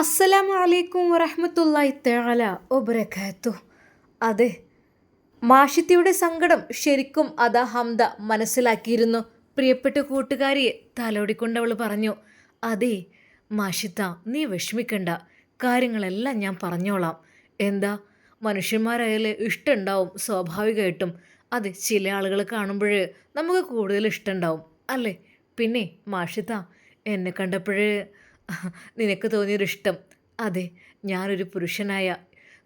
അസ്സലാമു അലൈക്കും വറഹ്മത്തുള്ളാഹി തആല ഒബറകാത്തു അതെ മാഷിത്തിയുടെ സങ്കടം ശരിക്കും അതാ ഹംദ മനസ്സിലാക്കിയിരുന്നു. പ്രിയപ്പെട്ട കൂട്ടുകാരിയെ തലോടിക്കൊണ്ടവൾ പറഞ്ഞു അതെ മാഷിത്ത നീ വിഷമിക്കണ്ട. കാര്യങ്ങളെല്ലാം ഞാൻ പറഞ്ഞോളാം. എന്താ മനുഷ്യന്മാരായാൽ ഇഷ്ടമുണ്ടാവും സ്വാഭാവികമായിട്ടും. അതെ ചില ആളുകൾ കാണുമ്പോൾ നമുക്ക് കൂടുതൽ ഇഷ്ടമുണ്ടാവും അല്ലേ? പിന്നെ മാഷിത്ത എന്നെ കണ്ടപ്പോൾ നിനക്ക് തോന്നിയൊരിഷ്ടം. അതെ ഞാനൊരു പുരുഷനായ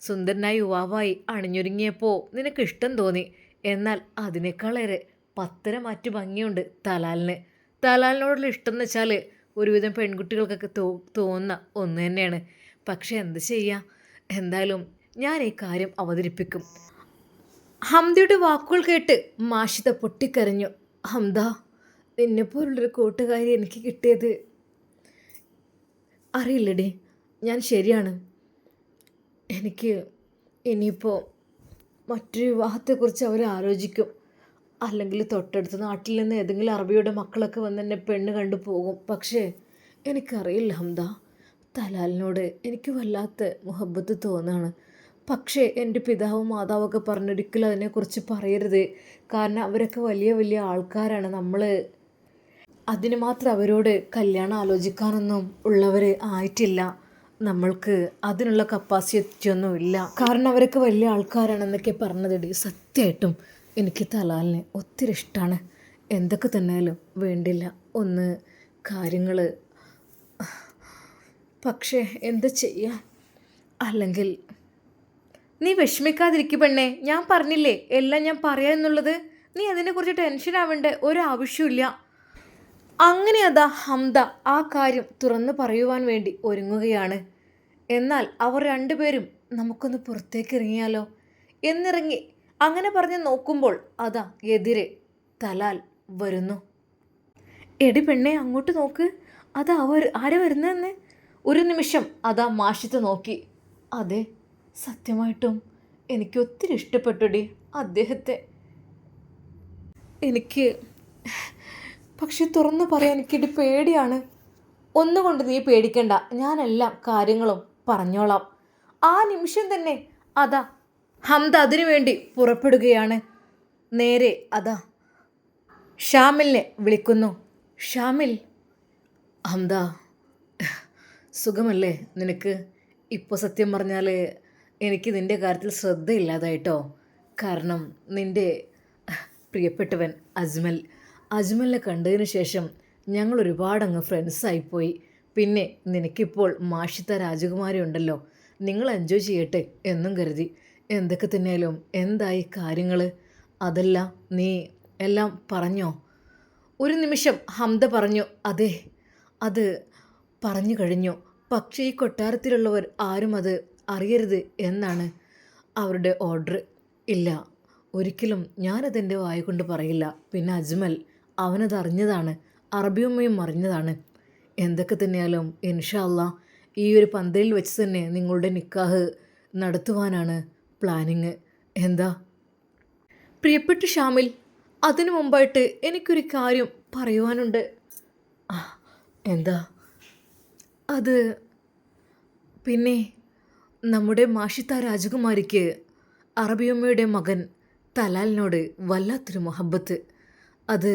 സുന്ദരനായ യുവാവായി അണിഞ്ഞൊരുങ്ങിയപ്പോൾ നിനക്ക് ഇഷ്ടം തോന്നി. എന്നാൽ അതിനേക്കാളേറെ പത്തര മാറ്റു ഭംഗിയുണ്ട് തലാലിന്. തലാലിനോടുള്ള ഇഷ്ടം എന്ന് വെച്ചാൽ ഒരുവിധം പെൺകുട്ടികൾക്കൊക്കെ തോ തോന്നുന്ന ഒന്ന് തന്നെയാണ്. പക്ഷെ എന്ത് ചെയ്യാം? എന്തായാലും ഞാൻ ഈ കാര്യം അവതരിപ്പിക്കും. ഹംദയുടെ വാക്കുകൾ കേട്ട് മാഷിത പൊട്ടിക്കരഞ്ഞു. ഹംദ നിന്നെപ്പോലുള്ളൊരു കൂട്ടുകാരി എനിക്ക് കിട്ടിയത് അറിയില്ലടി. ഞാൻ ശരിയാണ്. എനിക്ക് ഇനിയിപ്പോൾ മറ്റൊരു വിവാഹത്തെക്കുറിച്ച് അവർ ആലോചിക്കും. അല്ലെങ്കിൽ തൊട്ടടുത്ത നാട്ടിൽ നിന്ന് ഏതെങ്കിലും അറബിയുടെ മക്കളൊക്കെ വന്ന് എന്നെ പെണ്ണ് കണ്ടു പോകും. പക്ഷേ എനിക്കറിയില്ല ഹംദ. തലാലിനോട് എനിക്ക് വല്ലാത്ത മുഹബത്ത് തോന്നാണ്. പക്ഷേ എന്റെ പിതാവും മാതാവൊക്കെ പറഞ്ഞൊരിക്കലും അതിനെക്കുറിച്ച് പറയരുത്. കാരണം അവരൊക്കെ വലിയ വലിയ ആൾക്കാരാണ് നമ്മൾ അതിന് മാത്രം അവരോട് കല്യാണം ആലോചിക്കാനൊന്നും ഉള്ളവർ ആയിട്ടില്ല. നമ്മൾക്ക് അതിനുള്ള കപ്പാസിറ്റി ഒന്നും ഇല്ല. കാരണം അവരൊക്കെ വലിയ ആൾക്കാരാണെന്നൊക്കെ പറഞ്ഞതിടി. സത്യമായിട്ടും എനിക്ക് തലാലിനെ ഒത്തിരി ഇഷ്ടമാണ് എന്തൊക്കെ തന്നെയാലും വേണ്ടില്ല. ഒന്ന് കാര്യങ്ങൾ പക്ഷേ എന്താ ചെയ്യാം? അല്ലെങ്കിൽ നീ വിഷമിക്കാതിരിക്കും പെണ്ണേ. ഞാൻ പറഞ്ഞില്ലേ? എല്ലാം ഞാൻ പറയാമെന്നുള്ളത് നീ അതിനെക്കുറിച്ച് ടെൻഷൻ ആവേണ്ട ഒരു ആവശ്യമില്ല അങ്ങനെ അതാ ഹംദ ആ കാര്യം തുറന്നു പറയുവാൻ വേണ്ടി ഒരുങ്ങുകയാണ്. എന്നാൽ അവർ രണ്ടുപേരും നമുക്കൊന്ന് പുറത്തേക്ക് ഇറങ്ങിയാലോ എന്നിറങ്ങി അങ്ങനെ പറഞ്ഞ് നോക്കുമ്പോൾ അതാ എതിരെ തലാൽ വരുന്നു. എടി പെണ്ണെ അങ്ങോട്ട് നോക്ക്. അതാ അവർ ആരെ വരുന്നതെന്ന്? ഒരു നിമിഷം അതാ മാഷിത്ത് നോക്കി. അതെ സത്യമായിട്ടും എനിക്ക് ഒത്തിരി ഇഷ്ടപ്പെട്ടുടി അദ്ദേഹത്തെ. എനിക്ക് പക്ഷെ തുറന്നു പറയാൻ എനിക്കിട്ട് പേടിയാണ്. ഒന്നുകൊണ്ട് നീ പേടിക്കണ്ട. ഞാനെല്ലാം കാര്യങ്ങളും പറഞ്ഞോളാം. ആ നിമിഷം തന്നെ അതാ ഹംദ അതിനു വേണ്ടി പുറപ്പെടുകയാണ്. നേരെ അതാ ഷാമിലിനെ വിളിക്കുന്നു. ഷാമിൽ ഹംദ സുഖമല്ലേ നിനക്ക്? ഇപ്പോൾ സത്യം പറഞ്ഞാൽ എനിക്ക് നിന്റെ കാര്യത്തിൽ ശ്രദ്ധയില്ലാതായിട്ടോ. കാരണം നിന്റെ പ്രിയപ്പെട്ടവൻ അജ്മൽ അജ്മലിനെ കണ്ടതിന് ശേഷം ഞങ്ങൾ ഒരുപാട് അങ്ങ് ഫ്രണ്ട്സായിപ്പോയി. പിന്നെ നിനക്കിപ്പോൾ മാഷിത്ത രാജകുമാരി ഉണ്ടല്ലോ നിങ്ങൾ എൻജോയ് ചെയ്യട്ടെ എന്നും കരുതി. എന്തൊക്കെ തന്നെയാലും എന്തായി കാര്യങ്ങൾ അതല്ല നീ എല്ലാം പറഞ്ഞോ? ഒരു നിമിഷം ഹംദ പറഞ്ഞു അതെ അത് പറഞ്ഞു കഴിഞ്ഞു. പക്ഷേ ഈ കൊട്ടാരത്തിലുള്ളവർ ആരും അത് അറിയരുത് എന്നാണ് അവരുടെ ഓർഡർ ഇല്ല. ഒരിക്കലും ഞാനതെന്റെ വായ കൊണ്ട് പറയില്ല. പിന്നെ അജ്മൽ അവനത് അറിഞ്ഞതാണ്. അറബിയമ്മയും അറിഞ്ഞതാണ്. എന്തൊക്കെ തന്നെയാലും ഇൻഷാല്ല ഈ ഒരു പന്തലിൽ വെച്ച് തന്നെ നിങ്ങളുടെ നിക്കാഹ് നടത്തുവാനാണ് പ്ലാനിങ്. എന്താ? പ്രിയപ്പെട്ട ഷാമിൽ അതിനു മുമ്പായിട്ട് എനിക്കൊരു കാര്യം പറയുവാനുണ്ട്. എന്താ? അത് പിന്നെ നമ്മുടെ മാഷിത്ത രാജകുമാരിക്ക് അറബിയമ്മയുടെ മകൻ തലാലിനോട് വല്ലാത്തൊരു മൊഹബത്ത്. അത്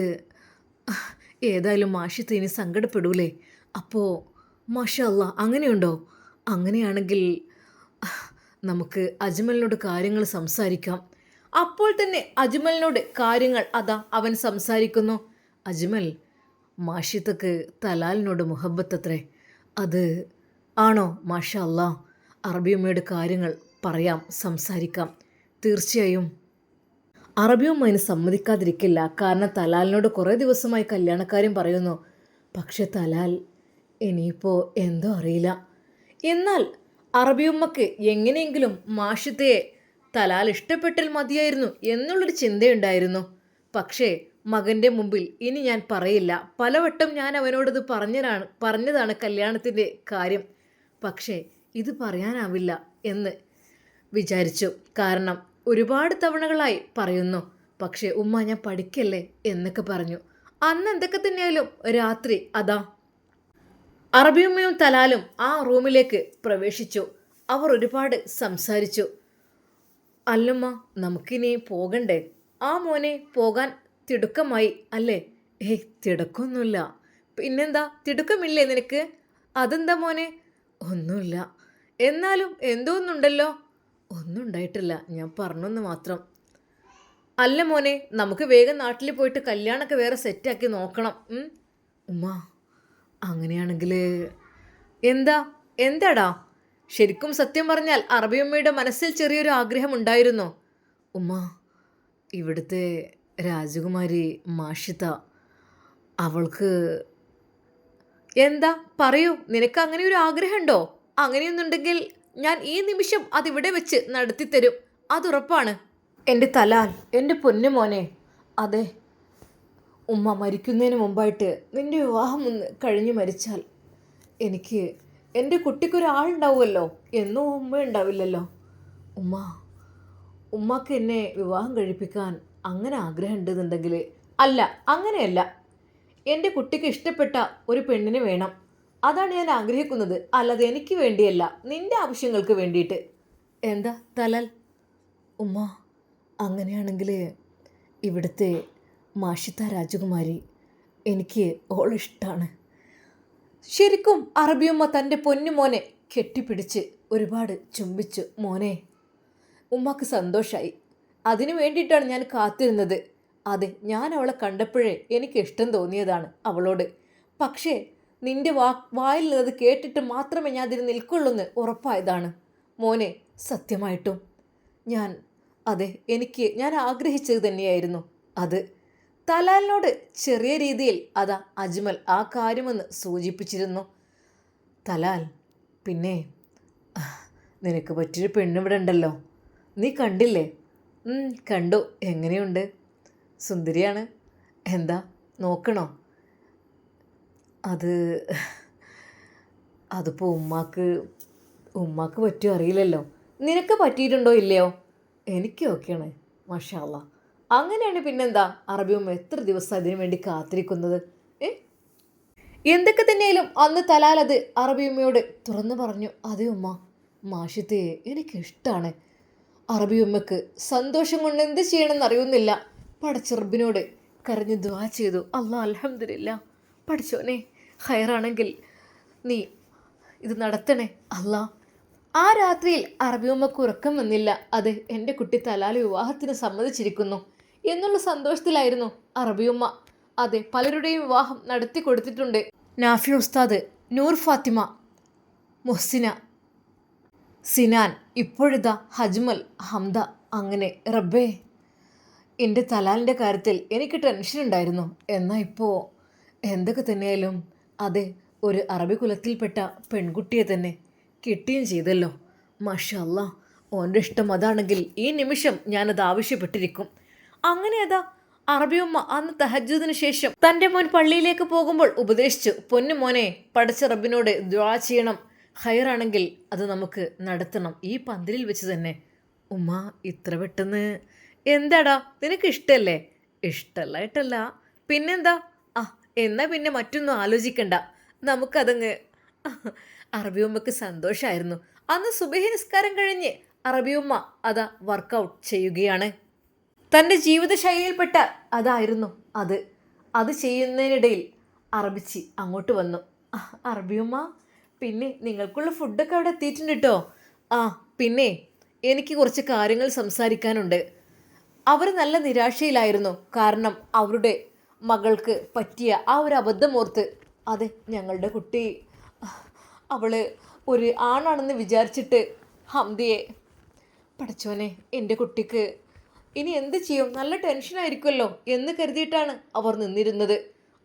ഏതായാലും മാഷിത്ത ഇനി സങ്കടപ്പെടൂലേ. അപ്പോൾ മാഷ അല്ല അങ്ങനെയുണ്ടോ? അങ്ങനെയാണെങ്കിൽ നമുക്ക് അജ്മലിനോട് കാര്യങ്ങൾ സംസാരിക്കാം. അപ്പോൾ തന്നെ അജ്മലിനോട് കാര്യങ്ങൾ അതാ അവൻ സംസാരിക്കുന്നു. അജ്മൽ മാഷിത്തക്ക് തലാലിനോട് മുഹബത്തത്രേ. അത് ആണോ മാഷ അള്ളാ അറബിയമ്മയുടെ കാര്യങ്ങൾ പറയാം സംസാരിക്കാം. തീർച്ചയായും അറബിയും അതിന് സമ്മതിക്കാതിരിക്കില്ല. കാരണം തലാലിനോട് കുറേ ദിവസമായി കല്യാണക്കാരും പറയുന്നു. പക്ഷെ തലാൽ ഇനിയിപ്പോൾ എന്തോ അറിയില്ല. എന്നാൽ അറബിയുമ്മക്ക് എങ്ങനെയെങ്കിലും മാഷിത്തയെ തലാൽ ഇഷ്ടപ്പെട്ടാൽ മതിയായിരുന്നു എന്നുള്ളൊരു ചിന്തയുണ്ടായിരുന്നു. പക്ഷേ മകന്റെ മുമ്പിൽ ഇനി ഞാൻ പറയില്ല. പലവട്ടം ഞാൻ അവനോടത് പറഞ്ഞതാണ് പറഞ്ഞതാണ് കല്യാണത്തിന്റെ കാര്യം. പക്ഷേ ഇത് പറയാനാവില്ല എന്ന് വിചാരിച്ചു. കാരണം ഒരുപാട് തവണകളായി പറയുന്നു. പക്ഷേ ഉമ്മ ഞാൻ പഠിക്കല്ലേ? എന്നൊക്കെ പറഞ്ഞു. അന്ന് എന്തൊക്കെ തന്നെയായാലും രാത്രി അതാ അറബിയമ്മയും തലാലും ആ റൂമിലേക്ക് പ്രവേശിച്ചു. അവർ ഒരുപാട് സംസാരിച്ചു. അല്ലമ്മ നമുക്കിനി പോകണ്ടേ? ആ മോനെ പോകാൻ തിടുക്കമായി അല്ലേ? ഏയ് തിടുക്കൊന്നുമില്ല. പിന്നെന്താ? തിടുക്കമില്ലേ നിനക്ക്? അതെന്താ മോനെ? ഒന്നുമില്ല. എന്നാലും എന്തോ ഒന്നുണ്ടല്ലോ ഒന്നും ഉണ്ടായിട്ടില്ല. ഞാൻ പറഞ്ഞൊന്ന് മാത്രം. അല്ല മോനെ നമുക്ക് വേഗം നാട്ടിൽ പോയിട്ട് കല്യാണമൊക്കെ വേറെ സെറ്റാക്കി നോക്കണം. ഉമ്മ അങ്ങനെയാണെങ്കിൽ എന്താ? എന്താടാ? ശരിക്കും സത്യം പറഞ്ഞാൽ അറബിയമ്മയുടെ മനസ്സിൽ ചെറിയൊരു ആഗ്രഹം ഉണ്ടായിരുന്നോ? ഉമ്മ ഇവിടുത്തെ രാജകുമാരി മാഷിത അവൾക്ക് എന്താ? പറയൂ നിനക്ക് അങ്ങനെ ഒരു ആഗ്രഹമുണ്ടോ? അങ്ങനെയൊന്നുണ്ടെങ്കിൽ ഞാൻ ഈ നിമിഷം അതിവിടെ വെച്ച് നടത്തിത്തരും. അതുറപ്പാണ്. എന്റെ തലാൽ എന്റെ പൊന്നു മോനെ. അതെ ഉമ്മ മരിക്കുന്നതിന് മുമ്പായിട്ട് നിന്റെ വിവാഹം ഒന്ന് കഴിഞ്ഞു മരിച്ചാൽ എനിക്ക് എന്റെ കുട്ടിക്കൊരാളുണ്ടാവുമല്ലോ എന്നും ഉമ്മ ഉണ്ടാവില്ലല്ലോ. ഉമ്മ ഉമ്മക്ക് എന്നെ വിവാഹം കഴിപ്പിക്കാൻ അങ്ങനെ ആഗ്രഹം ഉണ്ടെന്നുണ്ടെങ്കിൽ അല്ല അങ്ങനെയല്ല. എന്റെ കുട്ടിക്ക് ഇഷ്ടപ്പെട്ട ഒരു പെണ്ണിന് വേണം. അതാണ് ഞാൻ ആഗ്രഹിക്കുന്നത്. അല്ലാതെ എനിക്ക് വേണ്ടിയല്ല. നിന്റെ ആവശ്യങ്ങൾക്ക് വേണ്ടിയിട്ട്. എന്താ? തലാൽ? ഉമ്മ അങ്ങനെയാണെങ്കിൽ ഇവിടുത്തെ മാഷിത്ത രാജകുമാരി എനിക്ക് ഓളിഷ്ടമാണ് ശരിക്കും അറബിയമ്മ തന്റെ പൊന്നുമോനെ കെട്ടിപ്പിടിച്ച് ഒരുപാട് ചുംബിച്ചു. മോനെ ഉമ്മക്ക് സന്തോഷമായി അതിനു വേണ്ടിയിട്ടാണ് ഞാൻ കാത്തിരുന്നത്. അതെ ഞാൻ അവളെ കണ്ടപ്പോഴേ എനിക്ക് ഇഷ്ടം തോന്നിയതാണ് അവളോട്. പക്ഷേ നിന്റെ വാ വായിൽ നിന്നത് കേട്ടിട്ട് മാത്രമേ ഞാൻ അതിന് നിൽക്കുള്ളൂന്ന് ഉറപ്പായതാണ്. മോനെ സത്യമായിട്ടും. ഞാൻ അതെ എനിക്ക് ഞാൻ ആഗ്രഹിച്ചത് തന്നെയായിരുന്നു. അത്. തലാലിനോട് ചെറിയ രീതിയിൽ അതാ അജ്മൽ ആ കാര്യമെന്ന് സൂചിപ്പിച്ചിരുന്നു. തലാൽ പിന്നെ നിനക്ക് പറ്റിയൊരു പെണ്ണിവിടെ ഉണ്ടല്ലോ. നീ കണ്ടില്ലേ? കണ്ടു. എങ്ങനെയുണ്ട്? സുന്ദരിയാണ്. എന്താ? നോക്കണോ? അത് അതിപ്പോൾ ഉമ്മാക്ക് ഉമ്മാക്ക് പറ്റുമോ അറിയില്ലല്ലോ. നിനക്ക് പറ്റിയിട്ടുണ്ടോ ഇല്ലയോ? എനിക്ക് ഓക്കെയാണ് മഷാല്ല അങ്ങനെയാണ് പിന്നെന്താ അറബി ഉമ്മ എത്ര ദിവസം അതിനു വേണ്ടി കാത്തിരിക്കുന്നത്? ഏ? എന്തൊക്കെ തന്നെയാലും അന്ന് തലാൽ അത് അറബി ഉമ്മയോട് തുറന്നു പറഞ്ഞു അതെ ഉമ്മ മാഷത്തെ എനിക്കിഷ്ടമാണ് അറബി ഉമ്മക്ക് സന്തോഷം കൊണ്ട് എന്ത് ചെയ്യണമെന്ന് അറിയുന്നില്ല. പടച്ചെറുബിനോട് കരഞ്ഞ് ദ്വാ ചെയ്തു അല്ല അലഹമില്ല പഠിച്ചോനെ. ഹയറാണെങ്കിൽ നീ ഇത് നടത്തണേ. അല്ല ആ രാത്രിയിൽ അറബിയമ്മക്ക് ഉറക്കം വന്നില്ല. അത് എന്റെ കുട്ടി തലാൽ വിവാഹത്തിന് സമ്മതിച്ചിരിക്കുന്നു എന്നുള്ള സന്തോഷത്തിലായിരുന്നു അറബിയമ്മ. അതെ പലരുടെയും വിവാഹം നടത്തി കൊടുത്തിട്ടുണ്ട്. നാഫി ഉസ്താദ് നൂർ ഫാത്തിമ മുഹ്സിന സിനാൻ ഇപ്പോഴിതാ ഹജ്മൽ ഹംദ അങ്ങനെ റബ്ബേ. എന്റെ തലാലിന്റെ കാര്യത്തിൽ എനിക്ക് ടെൻഷൻ ഉണ്ടായിരുന്നു എന്നാൽ ഇപ്പോൾ എന്തൊക്കെ തന്നെയായാലും അതെ ഒരു അറബി കുലത്തിൽപ്പെട്ട പെൺകുട്ടിയെ തന്നെ കിട്ടുകയും ചെയ്തല്ലോ. മഷല്ല ഓന്റെ ഇഷ്ടം അതാണെങ്കിൽ ഈ നിമിഷം ഞാനത് ആവശ്യപ്പെട്ടിരിക്കും. അങ്ങനെ അതാ അറബിയമ്മ അന്ന് തഹജുദിന് ശേഷം തന്റെ മോൻ പള്ളിയിലേക്ക് പോകുമ്പോൾ ഉപദേശിച്ചു പൊന്നു മോനെ പഠിച്ച റബ്ബിനോട് ദ്വാ ചെയ്യണം. ഹയറാണെങ്കിൽ അത് നമുക്ക് നടത്തണം. ഈ പന്തലിൽ വെച്ച് തന്നെ. ഉമ്മ ഇത്ര പെട്ടെന്ന്? എന്താടാ നിനക്ക് ഇഷ്ടമല്ലേ ഇഷ്ടമല്ലായിട്ടല്ല പിന്നെന്താ? എന്നാ പിന്നെ മറ്റൊന്നും ആലോചിക്കണ്ട. നമുക്കതങ്ങ് അറബിയമ്മക്ക് സന്തോഷമായിരുന്നു അന്ന് സുബഹി നിസ്കാരം കഴിഞ്ഞ് അറബിയമ്മ അതാ വർക്കൗട്ട് ചെയ്യുകയാണ്. തന്റെ ജീവിതശൈലിയിൽപ്പെട്ട അതായിരുന്നു അത്. അത് ചെയ്യുന്നതിനിടയിൽ അറബിച്ചി അങ്ങോട്ട് വന്നു. "ആ, അറബിയമ്മ പിന്നെ നിങ്ങൾക്കുള്ള ഫുഡൊക്കെ അവിടെ എത്തിയിട്ടുണ്ട് കേട്ടോ ആ പിന്നെ എനിക്ക് കുറച്ച് കാര്യങ്ങൾ സംസാരിക്കാനുണ്ട്. അവർ നല്ല നിരാശയിലായിരുന്നു. കാരണം അവരുടെ മകൾക്ക് പറ്റിയ ആ ഒരു അബദ്ധമോർത്ത് അതെ ഞങ്ങളുടെ കുട്ടി അവൾ ഒരു ആണാണെന്ന് വിചാരിച്ചിട്ട് ഹംദിയെ പഠിച്ചോനെ എന്റെ കുട്ടിക്ക് ഇനി എന്ത് ചെയ്യും? നല്ല ടെൻഷനായിരിക്കുമല്ലോ എന്ന് കരുതിയിട്ടാണ് അവർ നിന്നിരുന്നത്.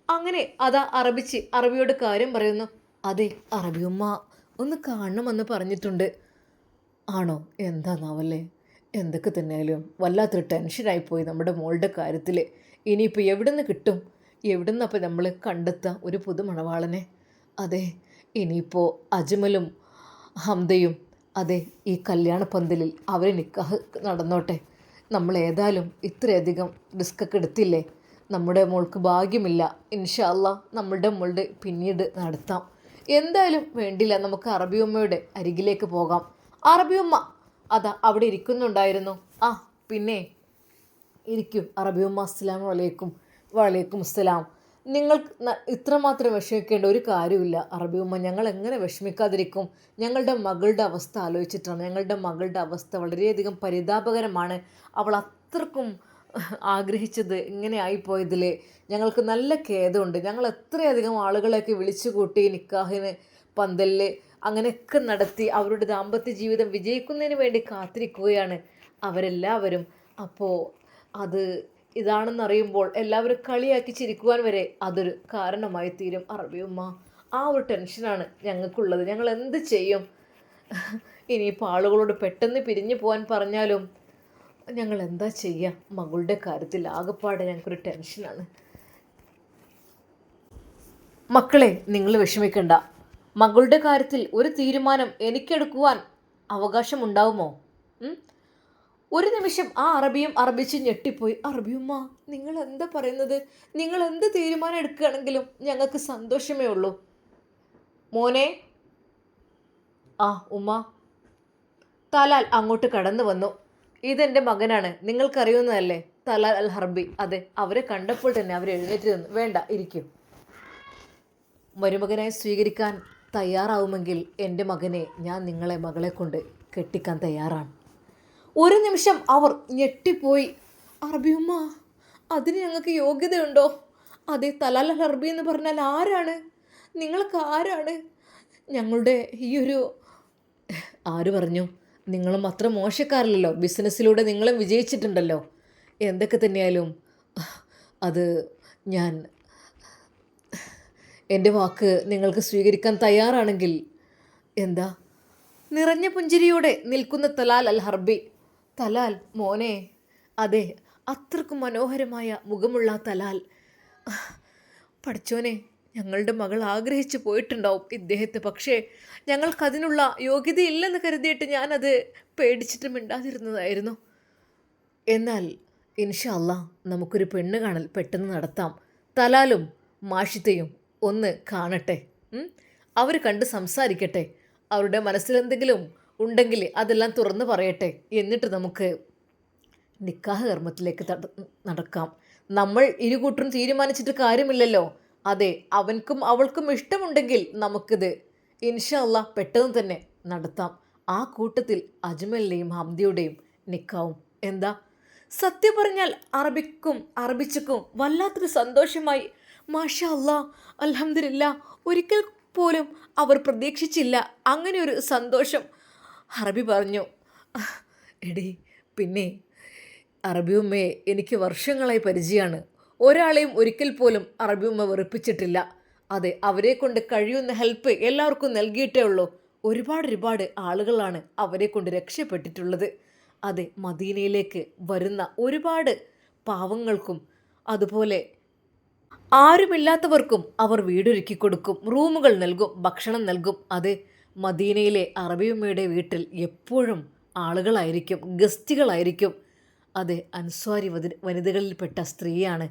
അങ്ങനെ അതാ അറബിച്ച് അറബിയോട് കാര്യം പറയുന്നു അതെ അറബിയമ്മ ഒന്ന് കാണണമെന്ന് പറഞ്ഞിട്ടുണ്ട്. ആണോ? എന്താന്നാവല്ലേ എന്തൊക്കെ തന്നെയാലും വല്ലാത്തൊരു ടെൻഷനായിപ്പോയി നമ്മുടെ മോളുടെ കാര്യത്തിൽ ഇനിയിപ്പോൾ എവിടെ നിന്ന് കിട്ടും? എവിടെ നിന്നപ്പോൾ നമ്മൾ കണ്ടെത്തുക ഒരു പുതുമണവാളനെ? അതെ ഇനിയിപ്പോൾ അജ്മലും ഹംദയും അതെ ഈ കല്യാണ പന്തലിൽ അവർ നിക്കാഹ് നടന്നോട്ടെ. നമ്മൾ ഏതായാലും ഇത്രയധികം റിസ്ക്കൊക്കെ എടുത്തില്ലേ? നമ്മുടെ മോൾക്ക് ഭാഗ്യമില്ല. ഇൻഷാല്ല നമ്മളുടെ മോളുടെ പിന്നീട് നടത്താം. എന്തായാലും വേണ്ടില്ല നമുക്ക് അറബിയമ്മയുടെ അരികിലേക്ക് പോകാം. അറബിയമ്മ അതാ അവിടെ ഇരിക്കുന്നുണ്ടായിരുന്നു. ആ പിന്നെ? ഇരിക്കും. അറബിയുമ്മ അസ്സലാമു അലൈക്കും. വലൈക്കും അസ്സലാം. നിങ്ങൾ ഇത്ര ഇത്രമാത്രം വിഷമിക്കേണ്ട ഒരു കാര്യമില്ല. അറബിയുമ്മ ഞങ്ങൾ എങ്ങനെ വിഷമിക്കാതിരിക്കും? ഞങ്ങളുടെ മകളുടെ അവസ്ഥ ആലോചിച്ചിട്ടാണ്. ഞങ്ങളുടെ മകളുടെ അവസ്ഥ വളരെയധികം പരിതാപകരമാണ്. അവൾ അത്രക്കും ആഗ്രഹിച്ചത് ഇങ്ങനെ ആയിപ്പോയതിൽ ഞങ്ങൾക്ക് നല്ല ഖേദമുണ്ട്. ഞങ്ങൾ എത്രയധികം ആളുകളെയൊക്കെ വിളിച്ചു കൂട്ടി നിക്കാഹിന് പന്തലിൽ അങ്ങനെയൊക്കെ നടത്തി അവരുടെ ദാമ്പത്യ ജീവിതം വിജയിക്കുന്നതിന് വേണ്ടി കാത്തിരിക്കുകയാണ് അവരെല്ലാവരും. അപ്പോൾ അത് ഇതാണെന്നറിയുമ്പോൾ എല്ലാവരും കളിയാക്കി ചിരിക്കുവാൻ വരെ അതൊരു കാരണമായി തീരും. അറബിയമ്മ ആ ഒരു ടെൻഷനാണ് ഞങ്ങൾക്കുള്ളത്. ഞങ്ങൾ എന്ത് ചെയ്യും? ഇനിയിപ്പോൾ ആളുകളോട് പെട്ടെന്ന് പിരിഞ്ഞു പോകാൻ പറഞ്ഞാലും ഞങ്ങൾ എന്താ ചെയ്യുക മകളുടെ കാര്യത്തിൽ ആകെപ്പാടെ ഞങ്ങൾക്കൊരു ടെൻഷനാണ്. മക്കളെ നിങ്ങൾ വിഷമിക്കണ്ട. മകളുടെ കാര്യത്തിൽ ഒരു തീരുമാനം എനിക്കെടുക്കുവാൻ അവകാശമുണ്ടാവുമോ? ഒരു നിമിഷം ആ അറബിയും അറബിച്ച് ഞെട്ടിപ്പോയി. അറബിയുമ്മ നിങ്ങൾ എന്താ പറയുന്നത്? നിങ്ങൾ എന്ത് തീരുമാനം എടുക്കുകയാണെങ്കിലും ഞങ്ങൾക്ക് സന്തോഷമേ ഉള്ളൂ. മോനെ. ആ ഉമ്മ. തലാൽ അങ്ങോട്ട് കടന്നു വന്നു. ഇതെന്റെ മകനാണ്. നിങ്ങൾക്കറിയുന്നതല്ലേ? Talal Al Harbi. അതെ അവരെ കണ്ടപ്പോൾ തന്നെ അവരെ എഴുന്നേറ്റ് നിന്നു. വേണ്ട ഇരിക്കും. മരുമകനായി സ്വീകരിക്കാൻ തയ്യാറാവുമെങ്കിൽ എന്റെ മകനെ ഞാൻ നിങ്ങളെ മകളെ കൊണ്ട് കെട്ടിക്കാൻ തയ്യാറാണ്. ഒരു നിമിഷം അവർ ഞെട്ടിപ്പോയി. അറബിയുമ്മ അതിന് ഞങ്ങൾക്ക് യോഗ്യതയുണ്ടോ? അതെ തലാൽ അറബി എന്ന് പറഞ്ഞാൽ ആരാണ്? നിങ്ങൾക്ക് ആരാണ്? ഞങ്ങളുടെ ഈ ഒരു ആര് പറഞ്ഞു? നിങ്ങളും അത്ര മോശക്കാരല്ലോ ബിസിനസ്സിലൂടെ നിങ്ങളും വിജയിച്ചിട്ടുണ്ടല്ലോ. എന്തൊക്കെ തന്നെയായാലും അത് ഞാൻ എന്റെ വാക്ക് നിങ്ങൾക്ക് സ്വീകരിക്കാൻ തയ്യാറാണെങ്കിൽ എന്താ? നിറഞ്ഞ പുഞ്ചിരിയോടെ നിൽക്കുന്ന തലാൽ അൽ ഹർബി. തലാൽ മോനെ അതെ അത്രക്കും മനോഹരമായ മുഖമുള്ള തലാൽ. പഠിച്ചോനെ ഞങ്ങളുടെ മകൾ ആഗ്രഹിച്ചു പോയിട്ടുണ്ടാവും ഇദ്ദേഹത്തെ. പക്ഷേ ഞങ്ങൾക്കതിനുള്ള യോഗ്യതയില്ലെന്ന് കരുതിയിട്ട് ഞാനത് പേടിച്ചിട്ട് മിണ്ടാതിരുന്നതായിരുന്നു. എന്നാൽ ഇൻഷാ അല്ലാ നമുക്കൊരു പെണ്ണ് കാണൽ പെട്ടെന്ന് നടത്താം. തലാലും മാഷിത്തയും ഒന്ന് കാണട്ടെ. അവർ കണ്ട് സംസാരിക്കട്ടെ. അവരുടെ മനസ്സിലെന്തെങ്കിലും ഉണ്ടെങ്കിൽ അതെല്ലാം തുറന്നു പറയട്ടെ. എന്നിട്ട് നമുക്ക് നിക്കാഹ കർമ്മത്തിലേക്ക് നടക്കാം. നമ്മൾ ഇരുകൂട്ടരും തീരുമാനിച്ചിട്ട് കാര്യമില്ലല്ലോ. അതെ അവൻക്കും അവൾക്കും ഇഷ്ടമുണ്ടെങ്കിൽ നമുക്കിത് ഇൻഷല്ല പെട്ടെന്ന് തന്നെ നടത്താം. ആ കൂട്ടത്തിൽ അജ്മലിന്റെയും ഹംദിയുടെയും നിക്കാവും എന്താ? സത്യം പറഞ്ഞാൽ അറബിക്കും അറബിച്ചക്കും വല്ലാത്തൊരു സന്തോഷമായി മാഷാ അല്ലാ അലഹമില്ല ഒരിക്കൽ പോലും അവർ പ്രതീക്ഷിച്ചില്ല അങ്ങനെ ഒരു സന്തോഷം. അറബി പറഞ്ഞു എടി പിന്നെ അറബിയുമ്മയെ എനിക്ക് വർഷങ്ങളായി പരിചയമാണ്. ഒരാളെയും ഒരിക്കൽ പോലും അറബിയുമ്മ വെറുപ്പിച്ചിട്ടില്ല. അതെ അവരെ കൊണ്ട് കഴിയുന്ന ഹെൽപ്പ് എല്ലാവർക്കും നൽകിയിട്ടേ ഉള്ളൂ. ഒരുപാട് ഒരുപാട് ആളുകളാണ് അവരെ കൊണ്ട് രക്ഷപ്പെട്ടിട്ടുള്ളത്. അതെ മദീനയിലേക്ക് വരുന്ന ഒരുപാട് പാവങ്ങൾക്കും അതുപോലെ ആരുമില്ലാത്തവർക്കും അവർ വീടൊരുക്കി കൊടുക്കും റൂമുകൾ നൽകും ഭക്ഷണം നൽകും. അതെ മദീനയിലെ അറബിയമ്മയുടെ വീട്ടിൽ എപ്പോഴും ആളുകളായിരിക്കും ഗസ്റ്റുകളായിരിക്കും. അതെ അൻസ്വാരി വനിതകളിൽപ്പെട്ട സ്ത്രീയാണ്.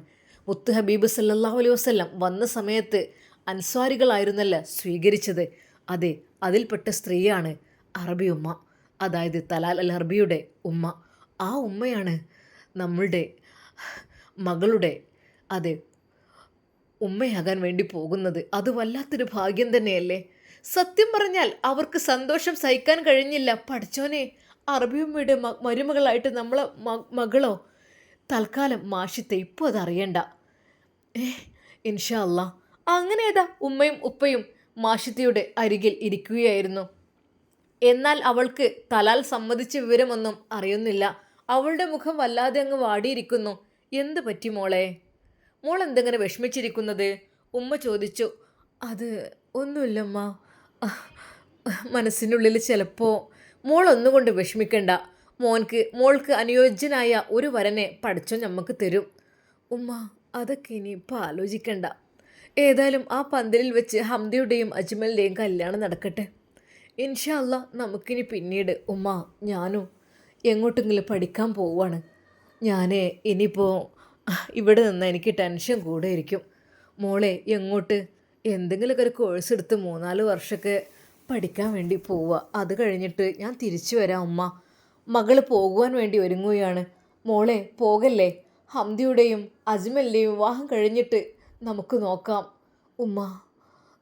മുത്ത് ഹബീബ് സല്ലല്ലാഹു അലൈഹി വസല്ലം വന്ന സമയത്ത് അൻസ്വാരികളായിരുന്നല്ല സ്വീകരിച്ചത്. അതെ അതിൽപ്പെട്ട സ്ത്രീയാണ് അറബി ഉമ്മ അതായത് തലാൽ അൽ അറബിയുടെ ഉമ്മ. ആ ഉമ്മയാണ് നമ്മളുടെ മകളുടെ അതെ ഉമ്മയാകാൻ വേണ്ടി പോകുന്നത്. അത് വല്ലാത്തൊരു ഭാഗ്യം തന്നെയല്ലേ? സത്യം പറഞ്ഞാൽ അവർക്ക് സന്തോഷം സഹിക്കാൻ കഴിഞ്ഞില്ല. പഠിച്ചോനെ അറബിയമ്മയുടെ മരുമകളായിട്ട് നമ്മളെ മകളോ? തൽക്കാലം മാഷിത്തെ ഇപ്പോൾ അതറിയണ്ട ഏ ഇൻഷാ അല്ല അങ്ങനെ ഏതാ ഉമ്മയും ഉപ്പയും മാഷിത്തയുടെ അരികിൽ ഇരിക്കുകയായിരുന്നു. എന്നാൽ അവൾക്ക് തലാൽ സമ്മതിച്ച വിവരമൊന്നും അറിയുന്നില്ല. അവളുടെ മുഖം വല്ലാതെ അങ്ങ് വാടിയിരിക്കുന്നു. എന്ത് പറ്റി മോളെ? മോൾ എന്തെങ്ങനെ വിഷമിച്ചിരിക്കുന്നത്? ഉമ്മ ചോദിച്ചു അത് ഒന്നുമില്ലമ്മ. മനസ്സിനുള്ളിൽ ചിലപ്പോൾ മോൾ ഒന്നുകൊണ്ട് വിഷമിക്കണ്ട. മോൻക്ക് മോൾക്ക് അനുയോജ്യനായ ഒരു വരനെ പഠിച്ചോ നമുക്ക് തരും. ഉമ്മ അതൊക്കെ ഇനിയിപ്പോൾ ആലോചിക്കണ്ട. ഏതായാലും ആ പന്തലിൽ വെച്ച് ഹംദയുടെയും അജ്മലിന്റെയും കല്യാണം നടക്കട്ടെ. ഇൻഷാ അല്ല നമുക്കിനി പിന്നീട് ഉമ്മ ഞാനും എങ്ങോട്ടെങ്കിലും പഠിക്കാൻ പോവാണ്. ഞാൻ ഇനിയിപ്പോൾ ഇവിടെ നിന്ന് എനിക്ക് ടെൻഷൻ കൂടെയിരിക്കും. മോളെ എങ്ങോട്ട്? എന്തെങ്കിലുമൊക്കെ ഒരു കോഴ്സ് എടുത്ത് മൂന്നാൽ വർഷമൊക്കെ പഠിക്കാൻ വേണ്ടി പോവുക. അത് കഴിഞ്ഞിട്ട് ഞാൻ തിരിച്ചു വരാം ഉമ്മ. മകൾ പോകുവാൻ വേണ്ടി ഒരുങ്ങുകയാണ്. മോളെ പോകല്ലേ? ഹംദിയുടെയും അജ്മലിന്റെയും വിവാഹം കഴിഞ്ഞിട്ട് നമുക്ക് നോക്കാം. ഉമ്മ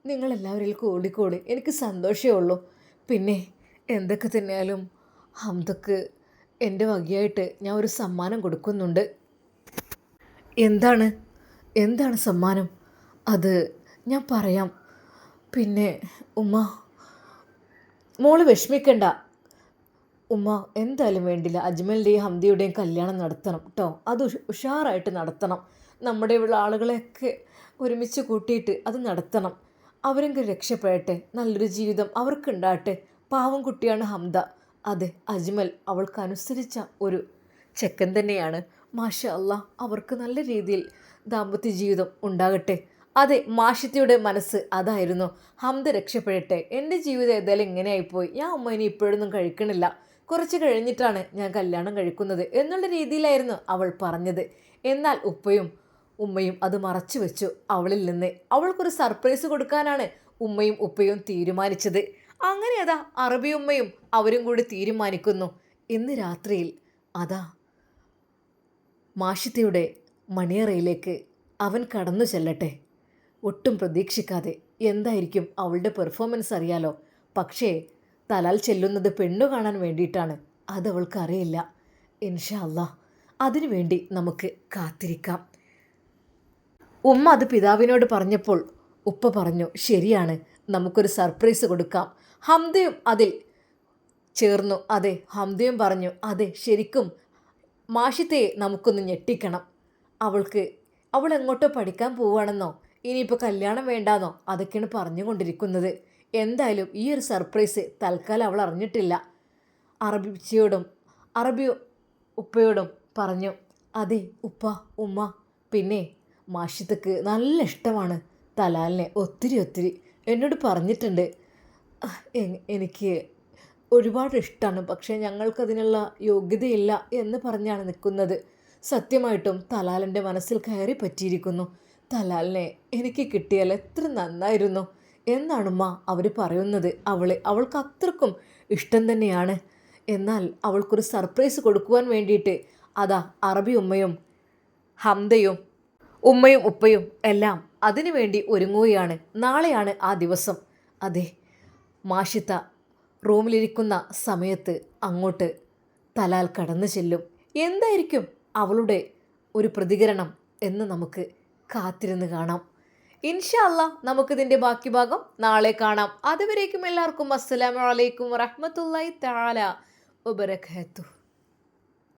നിങ്ങളെല്ലാവരിൽ കൂടിക്കൂടി എനിക്ക് സന്തോഷമേ ഉള്ളൂ. പിന്നെ എന്തൊക്കെ തന്നെയാലും ഹംദക്ക് എന്റെ വകയായിട്ട് ഞാൻ ഒരു സമ്മാനം കൊടുക്കുന്നുണ്ട്. എന്താണ്? എന്താണ് സമ്മാനം? അത് ഞാൻ പറയാം. പിന്നെ ഉമ്മ മോൾ വിഷമിക്കണ്ട. ഉമ്മ എന്തായാലും വേണ്ടില്ല. അജ്മലിന്റെയും ഹംദിയുടെയും കല്യാണം നടത്തണം കേട്ടോ അത് ഉഷാറായിട്ട് നടത്തണം. നമ്മുടെ ഇവിടെ ആളുകളെയൊക്കെ ഒരുമിച്ച് കൂട്ടിയിട്ട് അത് നടത്തണം. അവരെങ്കിലും രക്ഷപ്പെടട്ടെ. നല്ലൊരു ജീവിതം അവർക്കുണ്ടാകട്ടെ. പാവം കുട്ടിയാണ് ഹംദ. അതെ അജ്മൽ അവൾക്കനുസരിച്ച ഒരു ചെക്കൻ തന്നെയാണ്. മാഷ അല്ല അവർക്ക് നല്ല രീതിയിൽ ദാമ്പത്യ ജീവിതം ഉണ്ടാകട്ടെ. അതെ മാഷിത്തിയുടെ മനസ്സ് അതായിരുന്നു. ഹംദ രക്ഷപ്പെടട്ടെ. എന്റെ ജീവിതം ഏതായാലും ഇങ്ങനെയായിപ്പോയി. ഞാൻ അമ്മേനെ ഇപ്പോഴൊന്നും കഴിക്കണില്ല. കുറച്ച് കഴിഞ്ഞിട്ടാണ് ഞാൻ കല്യാണം കഴിക്കുന്നത് എന്നുള്ള രീതിയിലായിരുന്നു അവൾ പറഞ്ഞത്. എന്നാൽ ഉപ്പയും ഉമ്മയും അത് മറച്ചു വെച്ചു അവളിൽ നിന്ന്. അവൾക്കൊരു സർപ്രൈസ് കൊടുക്കാനാണ് ഉമ്മയും ഉപ്പയും തീരുമാനിച്ചത്. അങ്ങനെ അതാ അറബി ഉമ്മയും അവരും കൂടി തീരുമാനിക്കുന്നു. ഇന്ന് രാത്രിയിൽ അതാ മാഷിത്തയുടെ മണിയറയിലേക്ക് അവൻ കടന്നു ചെല്ലട്ടെ. ഒട്ടും പ്രതീക്ഷിക്കാതെ എന്തായിരിക്കും അവളുടെ പെർഫോമൻസ് അറിയാലോ. പക്ഷേ തലാൽ ചെല്ലുന്നത് പെണ്ണു കാണാൻ വേണ്ടിയിട്ടാണ്. അതവൾക്ക് അറിയില്ല ഇൻഷാ അല്ലാ അതിനുവേണ്ടി നമുക്ക് കാത്തിരിക്കാം. ഉമ്മ അത് പിതാവിനോട് പറഞ്ഞപ്പോൾ ഉപ്പ പറഞ്ഞു ശരിയാണ് നമുക്കൊരു സർപ്രൈസ് കൊടുക്കാം. ഹംദയും അതിൽ ചേർന്നു. അതെ ഹംദയും പറഞ്ഞു അതെ ശരിക്കും മാഷിത്തയെ നമുക്കൊന്ന് ഞെട്ടിക്കണം. അവൾക്ക് അവൾ എങ്ങോട്ടോ പഠിക്കാൻ പോവുകയാണെന്നോ? ഇനിയിപ്പോൾ കല്യാണം വേണ്ടാന്നോ? അതൊക്കെയാണ് പറഞ്ഞുകൊണ്ടിരിക്കുന്നത്. എന്തായാലും ഈ ഒരു സർപ്രൈസ് തൽക്കാലം അവൾ അറിഞ്ഞിട്ടില്ല. അറബിച്ചിയോടും അറബി ഉപ്പയോടും പറഞ്ഞു അതെ ഉപ്പ ഉമ്മ. പിന്നെ മാഷിത്തക്ക് നല്ല ഇഷ്ടമാണ് തലാലിനെ. ഒത്തിരി ഒത്തിരി. എന്നോട് പറഞ്ഞിട്ടുണ്ട്. എനിക്ക് ഒരുപാട് ഇഷ്ടമാണ് പക്ഷേ ഞങ്ങൾക്കതിനുള്ള യോഗ്യതയില്ല എന്ന് പറഞ്ഞാണ് നിൽക്കുന്നത്. സത്യമായിട്ടും തലാലിന്റെ മനസ്സിൽ കയറി പറ്റിയിരിക്കുന്നു. തലാലിനെ എനിക്ക് കിട്ടിയാൽ എത്ര നന്നായിരുന്നു എന്നാണ് എന്നാണുമ്മ അവർ പറയുന്നത്. അവളെ അവൾക്ക് അത്രക്കും ഇഷ്ടം തന്നെയാണ്. എന്നാൽ അവൾക്കൊരു സർപ്രൈസ് കൊടുക്കുവാൻ വേണ്ടിയിട്ട് അതാ അറബി ഉമ്മയും ഹംദയും ഉമ്മയും ഉപ്പയും എല്ലാം അതിനുവേണ്ടി ഒരുങ്ങുകയാണ്. നാളെയാണ് ആ ദിവസം. അതെ മാഷിത്ത റൂമിലിരിക്കുന്ന സമയത്ത് അങ്ങോട്ട് തലാൽ കടന്നു ചെല്ലും. എന്തായിരിക്കും അവളുടെ ഒരു പ്രതികരണം എന്ന് നമുക്ക് കാത്തിരുന്ന് കാണാം. ഇൻഷല്ല നമുക്കിതിന്റെ ബാക്കി ഭാഗം നാളെ കാണാം. അതുവരേക്കും എല്ലാവർക്കും അസ്സലാമു അലൈക്കും വറഹ്മത്തുള്ളാഹി തആല വബറകാതുഹു.